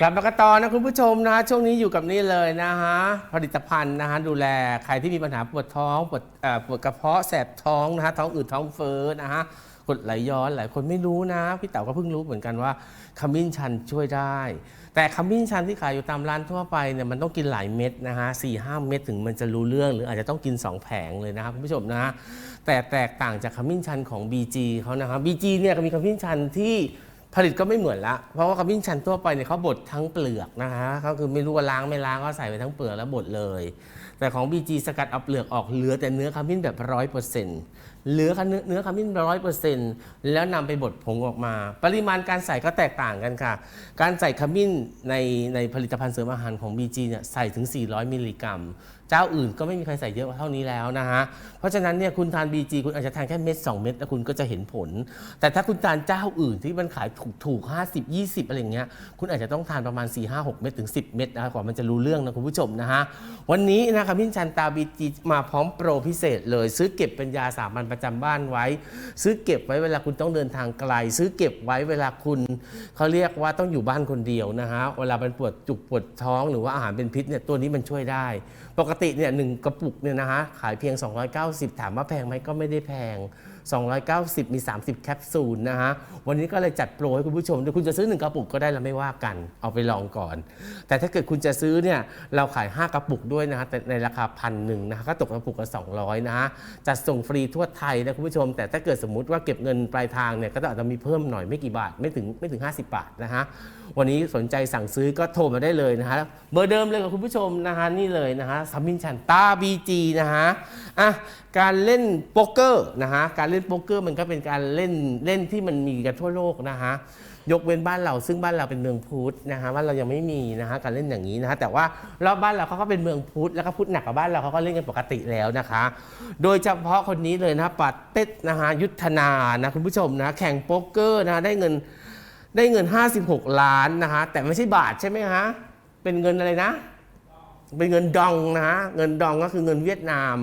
กลับมากันต่อนะคุณผู้ชมนะช่วงนี้อยู่กับนี่เลยนะฮะผลิตภัณฑ์นะฮะดูแลใครที่มีปัญหาปวดท้องปวดปวดกระเพาะแสบท้องนะฮะท้องอืดท้องเฟ้อนะฮะกดไหลย้อนหลายคนไม่รู้นะ พี่เต๋าก็เพิ่งรู้เหมือนกันว่าขมิ้นชันช่วยได้ แต่ขมิ้นชันที่ขายอยู่ตามร้านทั่วไปเนี่ยมันต้องกินหลายเม็ดนะฮะสี่ห้าเม็ดถึงมันจะรู้เรื่อง หรืออาจจะต้องกิน 2 แผงเลยนะครับคุณผู้ชมนะแต่แตกต่างจากขมิ้นชันของ BG เขานะครับ BG เนี่ยก็มีขมิ้นชันที่ ผลิตก็ไม่เหมือนละ เพราะว่าขมิ้นชันทั่วไปเนี่ยเขาบดทั้งเปลือกนะฮะเขาคือไม่รู้ว่าล้างไม่ล้างก็ใส่ไปทั้งเปลือกแล้วบดเลย แต่ของ BG สกัดเอาเปลือกออกเหลือแต่เนื้อขมิ้นแบบร้อยเปอร์เซ็นต์ เหลือเนื้อเนื้อขมิ้นร้อยเปอร์เซ็นต์แล้วนำไปบดผงออกมา ปริมาณการใส่ก็แตกต่างกันค่ะ การใส่ขมิ้นในในผลิตภัณฑ์เสริมอาหารของ BG เนี่ยใส่ถึง 400 มิลลิกรัม เจ้าอื่นก็ไม่มีใครใส่เยอะเท่านี้แล้วนะฮะ เพราะฉะนั้นเนี่ยคุณทาน BG คุณอาจจะทานแค่เม็ด2 เม็ดแล้วคุณก็จะเห็นผล แต่ถ้าคุณทานเจ้าอื่นที่มันขายถูกถูก50 20 อะไรอย่างเงี้ย คุณอาจจะต้องทานประมาณ 4 5 6 เม็ดถึง 10 เม็ดนะกว่ามันจะรู้เรื่องนะคุณผู้ชมนะฮะ วันนี้นะครับพี่ชันตา BG มาพร้อมโปรพิเศษเลยซื้อเก็บเป็นยาสามัญประจำบ้านไว้ ซื้อเก็บไว้เวลาคุณต้องเดินทางไกล ซื้อเก็บไว้เวลาคุณเขาเรียกว่าต้องอยู่บ้านคนเดียวนะฮะเวลาเป็นปวดจุกปวดท้องหรือว่าอาหารเป็นพิษเนี่ยตัวนี้มันช่วยได้ ปกติเนี่ยหนึ่งกระปุกเนี่ยนะฮะขายเพียง 290 ถามว่าแพงไหมก็ไม่ได้แพง 290 มี 30 แคปซูลนะฮะ วันนี้ก็เลยจัดโปรให้คุณผู้ชมด้วยคุณจะซื้อ 1 กระปุกก็ได้เราไม่ว่ากัน เอาไปลองก่อน แต่ถ้าเกิดคุณจะซื้อเนี่ยเราขาย 5 กระปุกด้วยนะฮะแต่ในราคาพันหนึ่งนะฮะก็ตกกระปุกละ200 นะฮะ จัดส่งฟรีทั่วไทยนะคุณผู้ชม แต่ถ้าเกิดสมมุติว่าเก็บเงินปลายทางเนี่ยก็ต้องอาจจะมีเพิ่มหน่อยไม่กี่บาทไม่ถึงไม่ถึง 50 บาทนะฮะ วันนี้สนใจสั่งซื้อก็โทรมาได้เลยนะฮะ เบอร์เดิมเลยกับคุณผู้ชมนะฮะนี่เลยนะฮะซัมมินชันตาบีจีนะฮะ อะ การเล่นโป๊กเกอร์นะฮะ การเล่นล่นโป๊กเกอร์มันก็เป็นการเล่นเล่นที่มันมีกันทั่วโลกนะฮะยกเว้นบ้านเราซึ่งบ้านเราเป็นเมืองพุทธนะฮะว่านเรายังไม่มีนะฮะการเล่นอย่างนี้นะฮะแต่ว่ารอบบ้านเราเขาก็เป็นเมืองพุทธแล้วก็พุทธหนักกว่าบ้านเราเขาก็เล่นกันปกติแล้วนะคะ โดยเฉพาะคนนี้เลยนะปัดเต็ดนะฮะยุทธนานะคุณผู้ชมนะแข่งโป๊กเกอร์นะได้เงินได้เงิน 56 ล้านนะฮะแต่ไม่ใช่บาทใช่ไหมฮะเป็นเงินอะไรนะเป็นเงินดองนะฮะเงินดองก็คือเงินเวียดนาม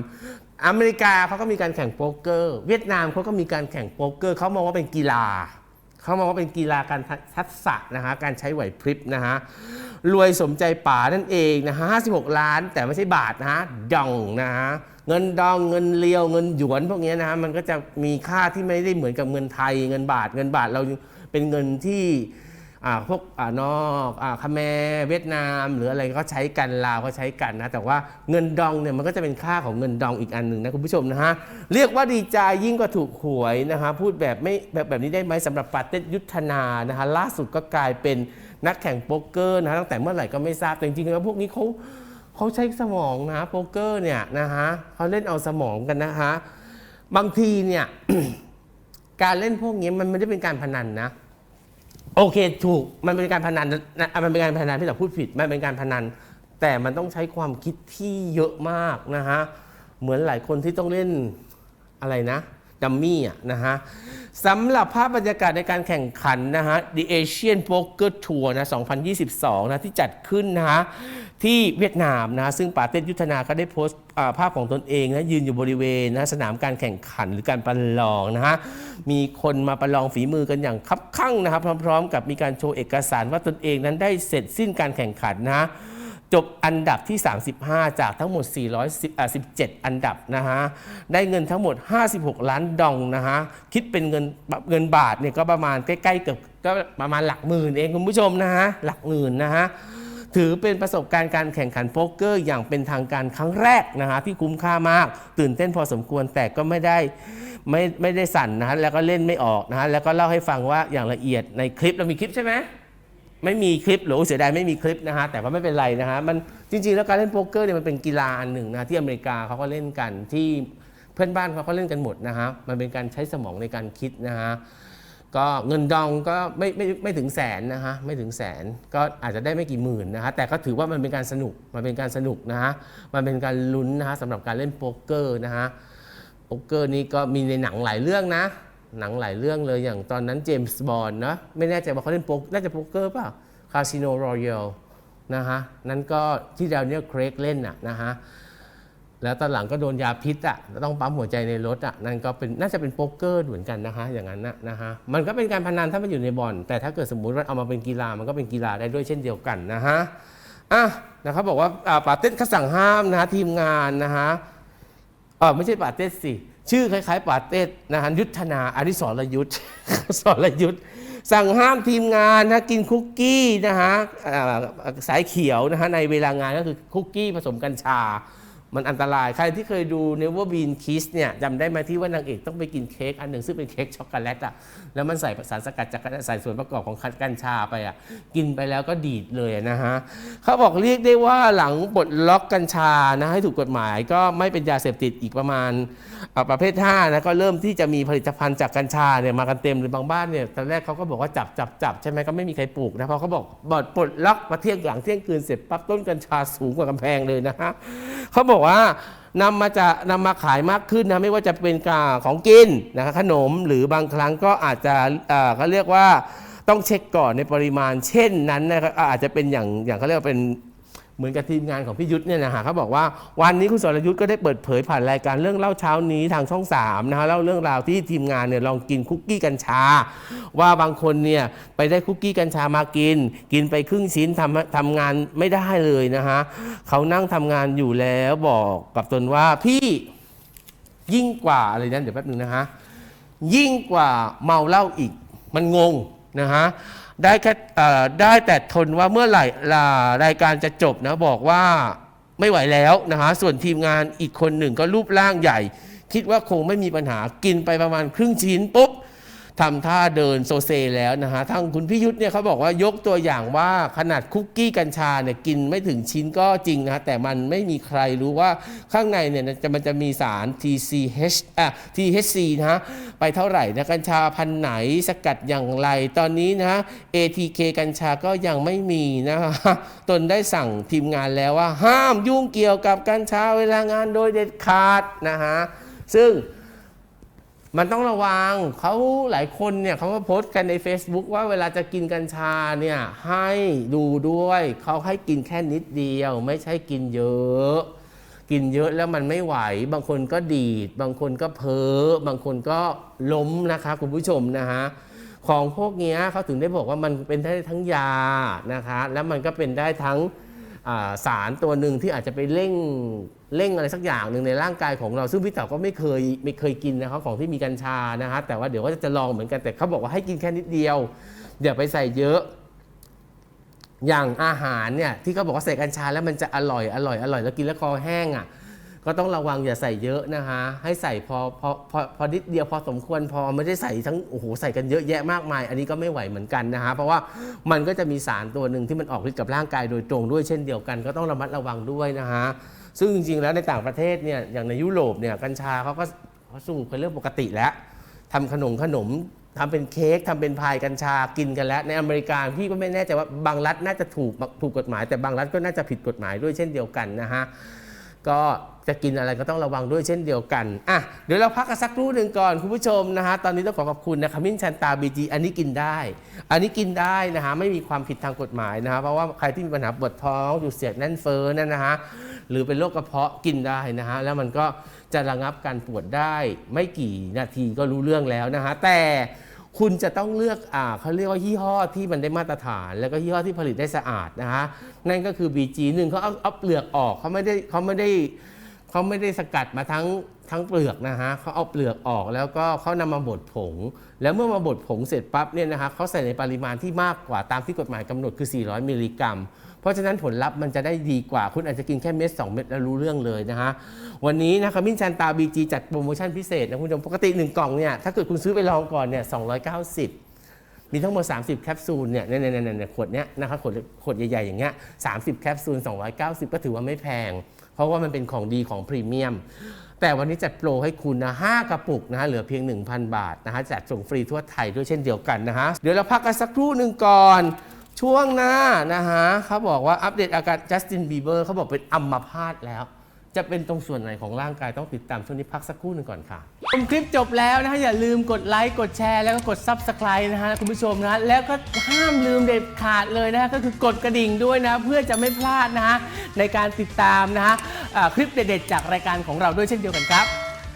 อเมริกาเขาก็มีการแข่งโป๊กเกอร์ เวียดนามเขาก็มีการแข่งโป๊กเกอร์เขามองว่าเป็นกีฬาเขามองว่าเป็นกีฬาการทักษะนะฮะการใช้ไหวพริบนะฮะรวยสมใจป๋านั่นเองนะฮะ56ล้านแต่ไม่ใช่บาทนะฮะดองนะฮะเงินดองเงินเลียวเงินหยวนพวกนี้นะฮะมันก็จะมีค่าที่ไม่ได้เหมือนกับเงินไทยเงินบาทเงินบาทเราเป็นเงินที่ พวกอ่านอกอ่าคาเมร์เวียดนาม หรืออะไรก็ใช้กันลาวก็ใช้กันนะแต่ว่าเงินดองเนี่ยมันก็จะเป็นค่าของเงินดองอีกอันหนึ่งนะคุณผู้ชมนะฮะเรียกว่าดีใจยิ่งกว่าถูกหวยนะฮะพูดแบบไม่แบบแบบนี้ได้ไหมสำหรับปาเต้ยุทธนานะฮะล่าสุดก็กลายเป็นนักแข่งโป๊กเกอร์นะฮะตั้งแต่เมื่อไหร่ก็ไม่ทราบแต่จริงๆแล้วพวกนี้เขาเขาใช้สมองนะโป๊กเกอร์เนี่ยนะฮะเขาเล่นเอาสมองกันนะฮะบางทีเนี่ยการเล่นพวกนี้มันไม่ได้เป็นการพนันนะ โอเคถูกมันเป็นการพนันนะมันเป็นการพนันที่เราพูดผิดมันเป็นการพนัน แต่มันต้องใช้ความคิดที่เยอะมากนะฮะเหมือนหลายคนที่ต้องเล่นอะไรนะ ดัมมี่นะฮะสำหรับภาพบรรยากาศในการแข่งขันนะฮะ The Asian Poker Tour นะ 2022 นะ ที่จัดขึ้นนะฮะ ที่เวียดนามนะ ซึ่งปาเต้ยุทธนาก็ได้โพสต์ภาพของตนเองนะ ยืนอยู่บริเวณนะสนามการแข่งขันหรือการประลองนะฮะ มีคนมาประลองฝีมือกันอย่างคับคั่งนะครับ พร้อม ๆ กับมีการโชว์เอกสารว่าตนเองนั้นได้เสร็จสิ้นการแข่งขันนะ จบอันดับที่ 35 จากทั้งหมด 417 อันดับนะฮะ ได้เงินทั้งหมด 56 ล้านดองนะฮะ คิดเป็นเงินเงินบาทเนี่ยก็ประมาณใกล้ๆเกือบก็ประมาณหลักหมื่นเองคุณผู้ชมนะฮะ หลักหมื่นนะฮะ ถือเป็นประสบการณ์การแข่งขันโป๊กเกอร์อย่างเป็นทางการครั้งแรกนะฮะที่คุ้มค่ามาก ตื่นเต้นพอสมควรแต่ก็ไม่ได้ไม่ไม่ได้สั่นนะฮะแล้วก็เล่นไม่ออกนะฮะแล้วก็เล่าให้ฟังว่าอย่างละเอียดในคลิปเรามีคลิปใช่ไหม ไม่มีคลิปหรือเสียดายไม่มีคลิปนะฮะแต่ว่าไม่เป็นไรนะฮะมันจริงๆ แล้วการเล่นโป๊กเกอร์เนี่ยมันเป็นกีฬาอันหนึ่งนะที่อเมริกาเขาก็เล่นกันที่เพื่อนบ้านเขาก็เล่นกันหมดนะฮะมันเป็นการใช้สมองในการคิดนะฮะก็เงินดองก็ไม่ไม่ไม่ถึงแสนนะฮะไม่ถึงแสนก็อาจจะได้ไม่กี่หมื่นนะฮะแต่ก็ถือว่ามันเป็นการสนุกมันเป็นการสนุกนะฮะมันเป็นการลุ้นนะฮะสำหรับการเล่นโป๊กเกอร์นะฮะโป๊กเกอร์นี่ก็มีในหนังหลายเรื่องนะ หนังหลายเรื่องเลยอย่างตอนนั้นเจมส์บอนด์นะไม่แน่ใจว่าเขาเล่นโป๊กน่าจะโป๊กเกอร์เปล่าคาสิโนรอยัลนะฮะนั่นก็ที่ดาวเนียเครกเล่นน่ะนะฮะแล้วตอนหลังก็โดนยาพิษอะต้องปั๊มหัวใจในรถอะนั่นก็เป็นน่าจะเป็นโป๊กเกอร์เหมือนกันนะคะอย่างนั้นนะนะฮะมันก็เป็นการพนันถ้ามันอยู่ในบอนแต่ถ้าเกิดสมมุติว่าเอามาเป็นกีฬามันก็เป็นกีฬาได้ด้วยเช่นเดียวกันนะฮะอะนะครับบอกว่าอ่าเต้เขาสั่งห้ามนะฮะทีมงานนะฮะเออไม่ใช่ปาเต้สิ ชื่อคล้ายๆปาเต้นะฮะยุทธนาอริสรยุทธสรยุทธสั่งห้ามทีมงานนะกินคุกกี้นะฮะสายเขียวนะฮะในเวลางานก็คือคุกกี้ผสมกัญชา มันอันตรายใครที่เคยดู Never Been Kiss เนี่ยจำได้ไหมที่ว่านางเอกต้องไปกินเค้กอันหนึ่งซึ่งเป็นเค้กช็อกโกแลตอะแล้วมันใส่สารสกัดจากใส่ส่วนประกอบของกัญชาไปอะกินไปแล้วก็ดีดเลยนะฮะเขาบอกเรียกได้ว่าหลังปลดล็อกกัญชานะให้ถูกกฎหมายก็ไม่เป็นยาเสพติดอีกประมาณประเภท5นะก็เริ่มที่จะมีผลิตภัณฑ์จากกัญชาเนี่ยมากันเต็มเลยบางบ้านเนี่ยตอนแรกเขาก็บอกว่าจับจับจับใช่ไหมก็ไม่มีใครปลูกนะเพราะเขาบอกบอดปลดล็อกมาเที่ยงหลังเที่ยงคืนเสร็จปั๊บต้นกัญชาสูงกว่ากำแพงเลยนะฮะเขาบอกว่านำมาจะนำมาขายมากขึ้นนะไม่ว่าจะเป็นกาของกินนะครับขนมหรือบางครั้งก็อาจจะเอ่อเขาเรียกว่าต้องเช็คก่อนในปริมาณ เช่นนั้นนะครับอาจจะเป็นอย่างอย่างเขาเรียกว่าเป็น เหมือนกับทีมงานของพี่ยุทธเนี่ยนะฮะเขาบอกว่าวันนี้คุณสรยุทธ์ก็ได้เปิดเผยผ่านรายการเรื่องเล่าเช้านี้ทางช่อง3นะฮะเล่าเรื่องราวที่ทีมงานเนี่ยลองกินคุกกี้กัญชา ว่าบางคนเนี่ยไปได้คุกกี้กัญชามากิน กินไปครึ่งชิ้นทำทำงานไม่ได้เลยนะฮะเขานั่งทำงานอยู่แล้วบอกกับตนว่าพี่ยิ่งกว่าอะไรนั้นเดี๋ยวแป๊บนึงนะฮะยิ่งกว่าเมาเหล้าอีกมันงง นะฮะได้แค่ได้แต่ทนว่าเมื่อไหร่ลารายการจะจบนะบอกว่าไม่ไหวแล้วนะฮะส่วนทีมงานอีกคนหนึ่งก็รูปร่างใหญ่ คิดว่าคงไม่มีปัญหากินไปประมาณครึ่งชิ้นปุ๊บ ทำท่าเดินโซเซแล้วนะฮะทั้งคุณพิยุทธ์เนี่ยเขาบอกว่ายกตัวอย่างว่าขนาดคุกกี้กัญชาเนี่ยกินไม่ถึงชิ้นก็จริงนะฮะแต่มันไม่มีใครรู้ว่าข้างในเนี่ยจะมันจะมีสาร TCH อะ THC นะฮะไปเท่าไหร่นะกัญชาพันไหนสกัดอย่างไร ตอนนี้นะฮะ ATK กัญชาก็ยังไม่มีนะฮะตนได้สั่งทีมงานแล้วว่า ห้ามยุ่งเกี่ยวกับกัญชาเวลางานโดยเด็ดขาดนะฮะซึ่ง มันต้องระวังเขาหลายคนเนี่ยเขาก็โพสต์กันใน Facebook ว่าเวลาจะกินกัญชาเนี่ยให้ดูด้วยเขาให้กินแค่นิดเดียว ไม่ใช่กินเยอะ กินเยอะแล้วมันไม่ไหว บางคนก็ดีด บางคนก็เพ้อบางคนก็ล้มนะคะคุณผู้ชมนะฮะของพวกนี้เขาถึงได้บอกว่ามันเป็นได้ทั้งยานะคะ แล้วมันก็เป็นได้ทั้ง สารตัวหนึ่งที่อาจจะไปเร่งเร่งอะไรสักอย่างหนึ่งในร่างกายของเราซึ่งพี่เต๋อก็ไม่เคยไม่เคยกินนะครับของที่มีกัญชานะฮะแต่ว่าเดี๋ยวก็จะลองเหมือนกันแต่เขาบอกว่าให้กินแค่นิดเดียวอย่าไปใส่เยอะ อย่างอาหารเนี่ยที่เขาบอกว่าใส่กัญชาแล้วมันจะอร่อยอร่อยอร่อยแล้วกินแล้วคอแห้งอะ ก็ต้องระวังอย่าใส่เยอะนะคะให้ใส่พอพอพอพอนิดเดียวพอสมควรพอไม่ได้ใส่ทั้งโอ้โหใส่กันเยอะแยะมากมาย อันนี้ก็ไม่ไหวเหมือนกันนะฮะเพราะว่ามันก็จะมีสารตัวหนึ่งที่มันออกฤทธิ์กับร่างกายโดยตรงด้วยเช่นเดียวกัน ก็ต้องระมัดระวังด้วยนะฮะซึ่งจริงๆแล้วในต่างประเทศเนี่ยอย่างในยุโรปเนี่ยกัญชาเขาก็เขาสูบเป็นเรื่องปกติแล้วทำขนมขนมทำเป็นเค้กทำเป็นพายกัญชากินกันแล้ว ในอเมริกาพี่ก็ไม่แน่ใจว่าบางรัฐน่าจะถูกถูกกฎหมาย แต่บางรัฐก็น่าจะผิดกฎหมายด้วยเช่นเดียวกันนะฮะ ก็จะกินอะไรก็ต้องระวังด้วยเช่นเดียวกันอะเดี๋ยวเราพักกันสักครู่หนึ่งก่อนคุณผู้ชมนะฮะตอนนี้ต้องขอขอบคุณนะขมิ้นชันตาบีจีอันนี้กินได้ อันนี้กินได้นะฮะไม่มีความผิดทางกฎหมายนะฮะเพราะว่าใครที่มีปัญหาปวดท้องอยู่เสียดแน่นเฟ้อนั่นนะฮะหรือเป็นโรคกระเพาะกินได้นะฮะแล้วมันก็จะระงับการปวดได้ไม่กี่นาทีก็รู้เรื่องแล้วนะฮะแต่ คุณจะต้องเลือกอ่าเขาเรียกว่ายี่ห้อที่มันได้มาตรฐาน แล้วก็ยี่ห้อที่ผลิตได้สะอาดนะฮะนั่นก็คือ BG หนึ่งเขาเอาเอาเปลือกออกเขาไม่ได้เขาไม่ได้เขาไม่ได้สกัดมาทั้ง ทั้งเปลือกนะฮะเขาเอาเปลือกออกแล้วก็เขานำมาบดผง แล้วเมื่อมาบดผงเสร็จปั๊บเนี่ยนะฮะเขาใส่ในปริมาณที่มากกว่าตามที่กฎหมายกำหนดคือ 400 มิลลิกรัม เพราะฉะนั้นผลลัพธ์มันจะได้ดีกว่า คุณอาจจะกินแค่เม็ด2 เม็ดแล้วรู้เรื่องเลยนะฮะวันนี้นะคมิ้นชันตาบีจัดโปรโมชั่นพิเศษนะคุณผู้ชมปกติ 1 กล่องเนี่ยถ้าเกิดคุณซื้อไปลองก่อนเนี่ย290 มีทั้งหมด 30 แคปซูลเนี่ยเนี่ยเนี่ยเนี่ยขวดเนี้ยนะครับขวดขวดใหญ่ๆ อย่างเงี้ย30 แคปซูล 290 ก็ถือว่าไม่แพง เพราะว่ามันเป็นของดีของพรีเมียม แต่วันนี้จัดโปรให้คุณนะ5กระปุกนะฮะเหลือเพียง 1,000 บาทนะฮะจัดส่งฟรีทั่วไทยด้วยเช่นเดียวกันนะฮะเดี๋ยวเราพักกันสักครู่หนึ่งก่อนช่วงหน้านะฮะเขาบอกว่าอัปเดตอาการจัสตินบีเบอร์เขาบอกเป็นอัมพาตแล้ว จะเป็นตรงส่วนไหนของร่างกายต้องติดตามช่วงนี้พักสักครู่หนึ่งก่อนค่ะชมคลิปจบแล้วนะฮะอย่าลืมกดไลค์กดแชร์แล้วก็กด Subscribe นะฮะคุณผู้ชมนะฮะแล้วก็ห้ามลืมเด็ดขาดเลยนะฮะก็คือกดกระดิ่งด้วยนะ เพื่อจะไม่พลาดนะฮะในการติดตามนะฮะอ่าคลิปเด็ดๆจากรายการของเราด้วยเช่นเดียวกันครับ